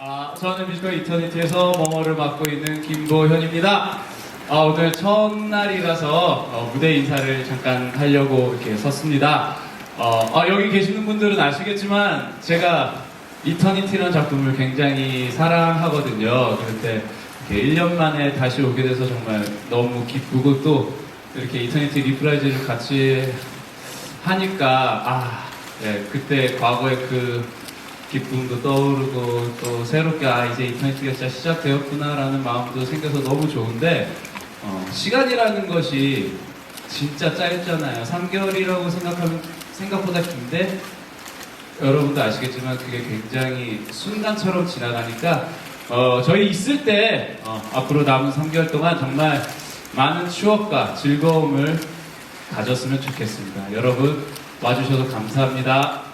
아, 저는 뮤지컬 이터니티에서 멍어를 맡고 있는 김보현입니다. 아, 오늘 첫날이라서 어, 무대 인사를 잠깐 하려고 이렇게 섰습니다. 어, 아, 여기 계시는 분들은 아시겠지만 제가 이터니티라는 작품을 굉장히 사랑하거든요. 그런데 이렇게 1년 만에 다시 오게 돼서 정말 너무 기쁘고 또 이렇게 이터니티 리프라이즈를 같이 하니까 아, 네, 그때 과거의 그 기쁨도 떠오르고 또 새롭게 아 이제 이터니티가 진짜 시작되었구나라는 마음도 생겨서 너무 좋은데 어, 시간이라는 것이 진짜 짧잖아요. 3개월이라고 생각하면 생각보다 긴데 여러분도 아시겠지만 그게 굉장히 순간처럼 지나가니까 어, 저희 있을 때 어, 앞으로 남은 3개월 동안 정말 많은 추억과 즐거움을 가졌으면 좋겠습니다. 여러분 와주셔서 감사합니다.